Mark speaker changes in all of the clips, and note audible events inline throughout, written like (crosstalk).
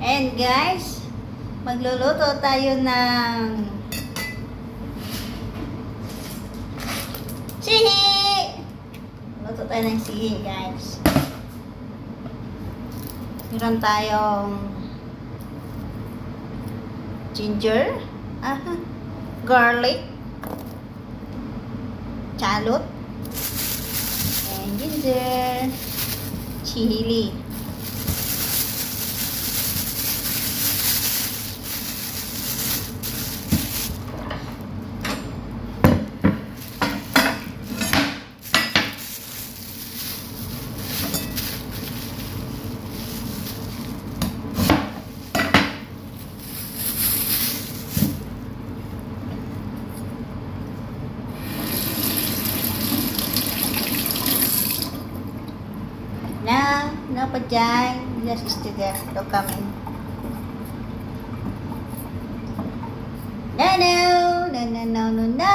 Speaker 1: And guys, magluluto tayo ng sihi! Luto tayo ng sihi guys. Meron tayong ginger, aha, garlic, chalot, and ginger, chili. Pa dyan. No, no, no, no, no, no, no.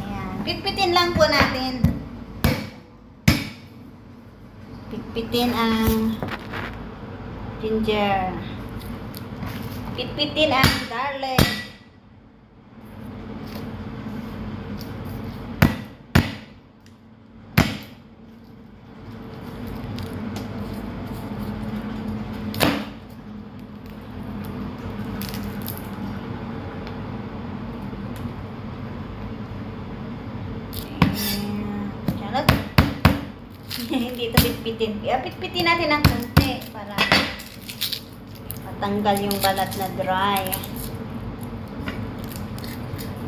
Speaker 1: Ayan. Pitpitin lang po natin. Pitpitin ang ginger. Pitpitin ang garlic. Ayan. Charot. (laughs) Hindi ito pitpitin. Pitpitin natin ng konti para matanggal yung balat na dry.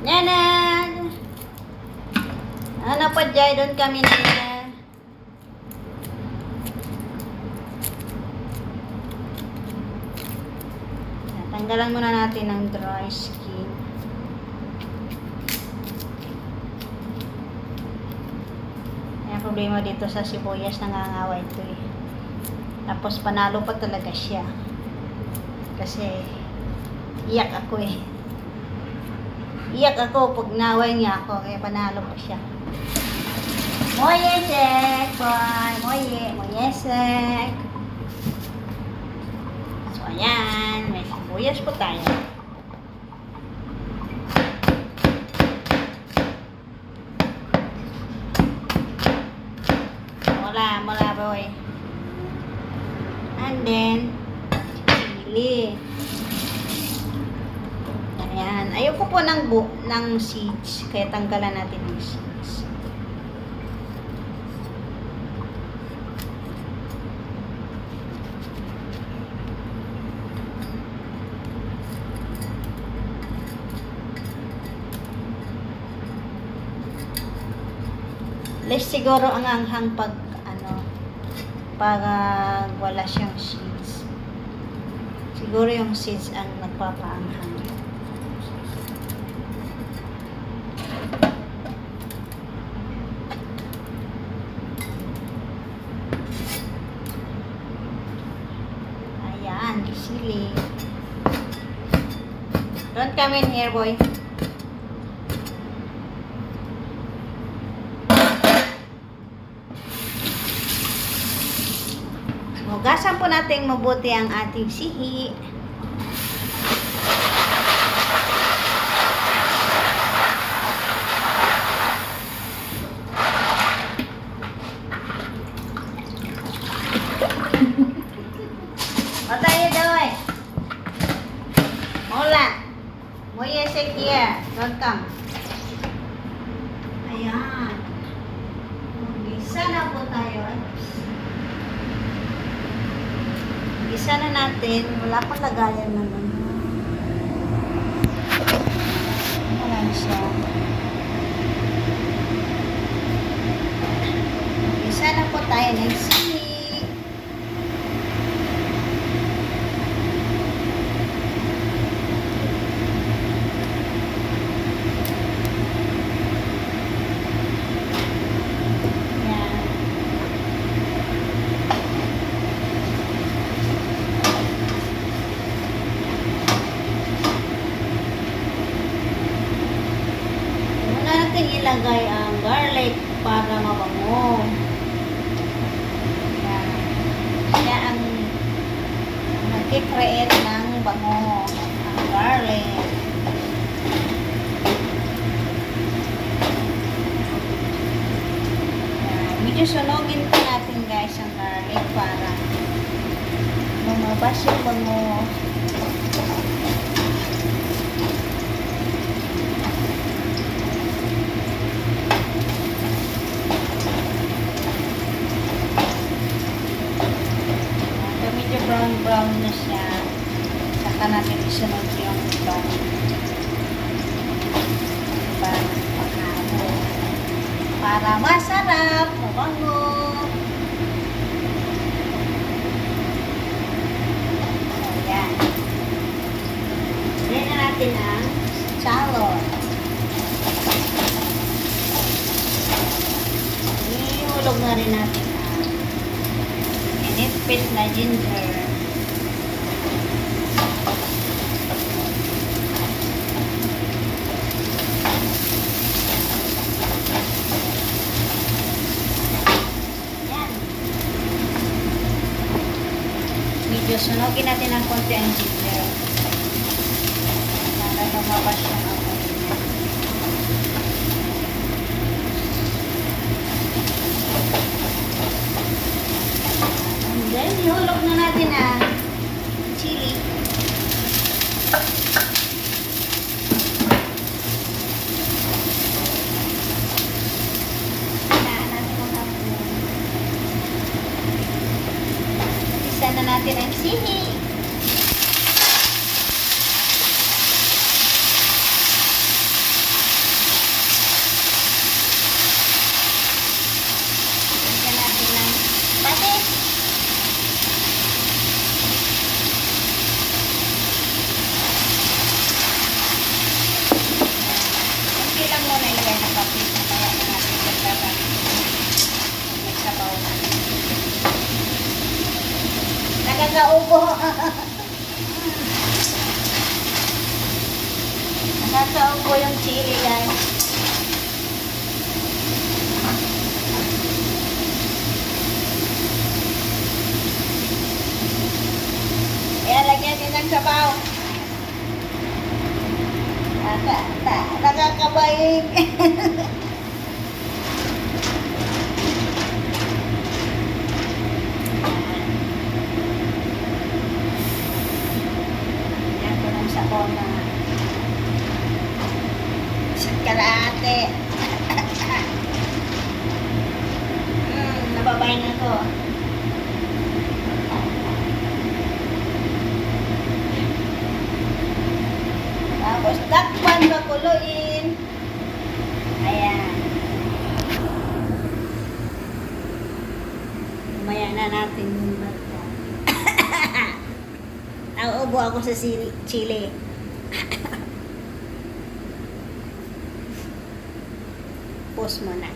Speaker 1: Nanan! Ano pa dyan? Doon kami na Tanggalan muna natin ang dry skin. Kaya problema dito sa sibuyas nangangawa ito eh. Tapos panalo pa talaga siya. Kasi iyak ako eh. Iyak ako pag naway niya ako kaya panalo pa siya. Moyesek, boy. Moye, moyesek. So, ayan. May sibuyas po tayo. Mola, mola, boy. And then, chili. Ayan. Ayoko po ng, bu ng seeds. Kaya tanggalan natin ng seeds. Less siguro ang anghang pag ano pag ah, wala siyang seeds. Siguro yung seeds ang nagpapaanghang. Ayan, sili. Don't come in here, boy. Hugasan po natin mabuti ang ating sihi. What are you doing? Hola. Voy a here. Don't come. Ayan. Mag-isa na po tayo. Ay, Isa na natin. Wala pang lagayan naman. Wala siya. Isa na po tayo ng sili. Yan. Natin ilagay ang garlic para mabango. Yan. Siya ang nag-create ng bango. Ang garlic. Yan. Medyo sunogin pa natin guys ang garlic para lumabas yung bango. Pag medyo brown na siya, saka natin isunod yung. Para makamo. Para masarap, mabango. Ayan. Lagyan na natin ang salad. Ihulog na rin natin ang inipis na ginger. Yan. Medyo sunogin natin ng konti ang ginger. Para lumabas amoy niya. And then, ihulog na natin ang chili. Hinaan natin ang hapon. Isa na natin ang sili. Lagyan natin ng patis. Kunti lang muna ilagay ng patis na kaya na natin dagdagan. May sabaw na. Nakakaubo. Nakakaubo yung chili guys. Kaya lagyan din ng sabaw. Naka, (laughs) na, nakakabaig. Yan ko ng sabaw na isang kalahati. hmm, nababay na to. Tapos takpan bakuluin. Ayan. Umaya na natin yung bata. (coughs) Nauubo ako sa chili. (coughs) Pause mo na.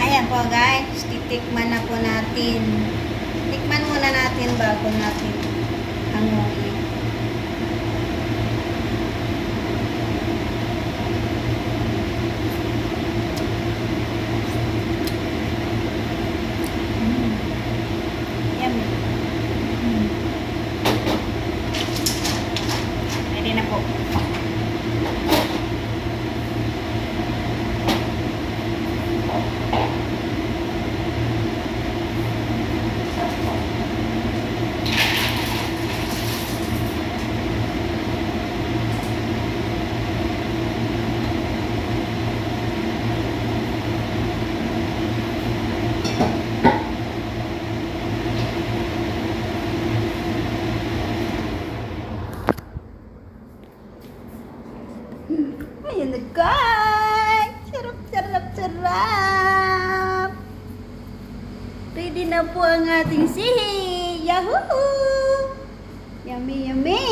Speaker 1: Ayan po guys, titikman na po natin. Tikman muna natin bago natin ready na po ang ating sihi. Yahoo! Yummy, yummy!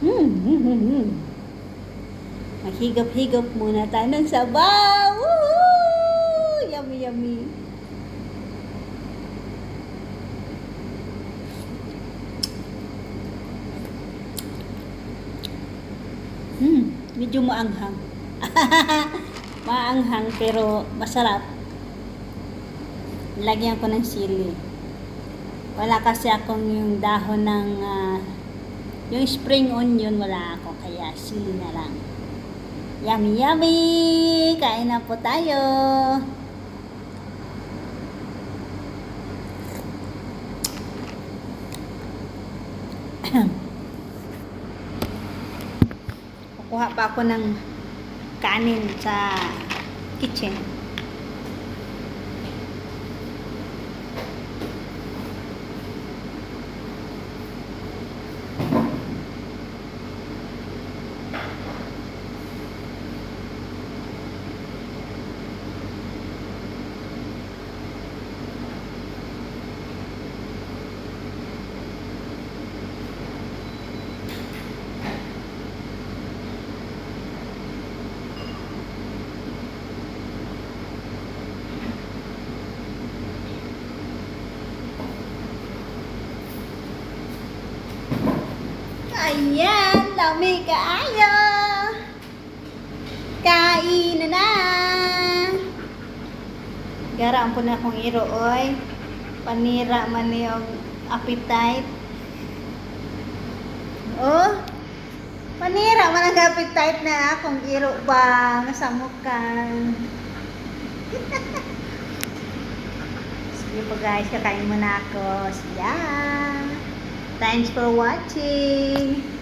Speaker 1: Mm, mm, mm, mm. Maghigap-higap muna tayo ng sabaw. Woohoo! Yummy, yummy. Hmm, medyo maanghang. (laughs) maanghang pero masarap. Lagyan ko ng sili. Wala kasi akong yung dahon ng ah, yung spring onion wala ako kaya sili na lang. Yummy yummy! Kain na po tayo! (clears throat) Kukuha pa ako ng kanin sa Ayan, dami kaayo. Kain na na. Garaan po na akong iro, oy. Panira man yung appetite. Oh, panira man ang appetite na akong iro ba. Masamukan. (laughs) Sige po guys, kakain muna ako. Siya. Thanks for watching.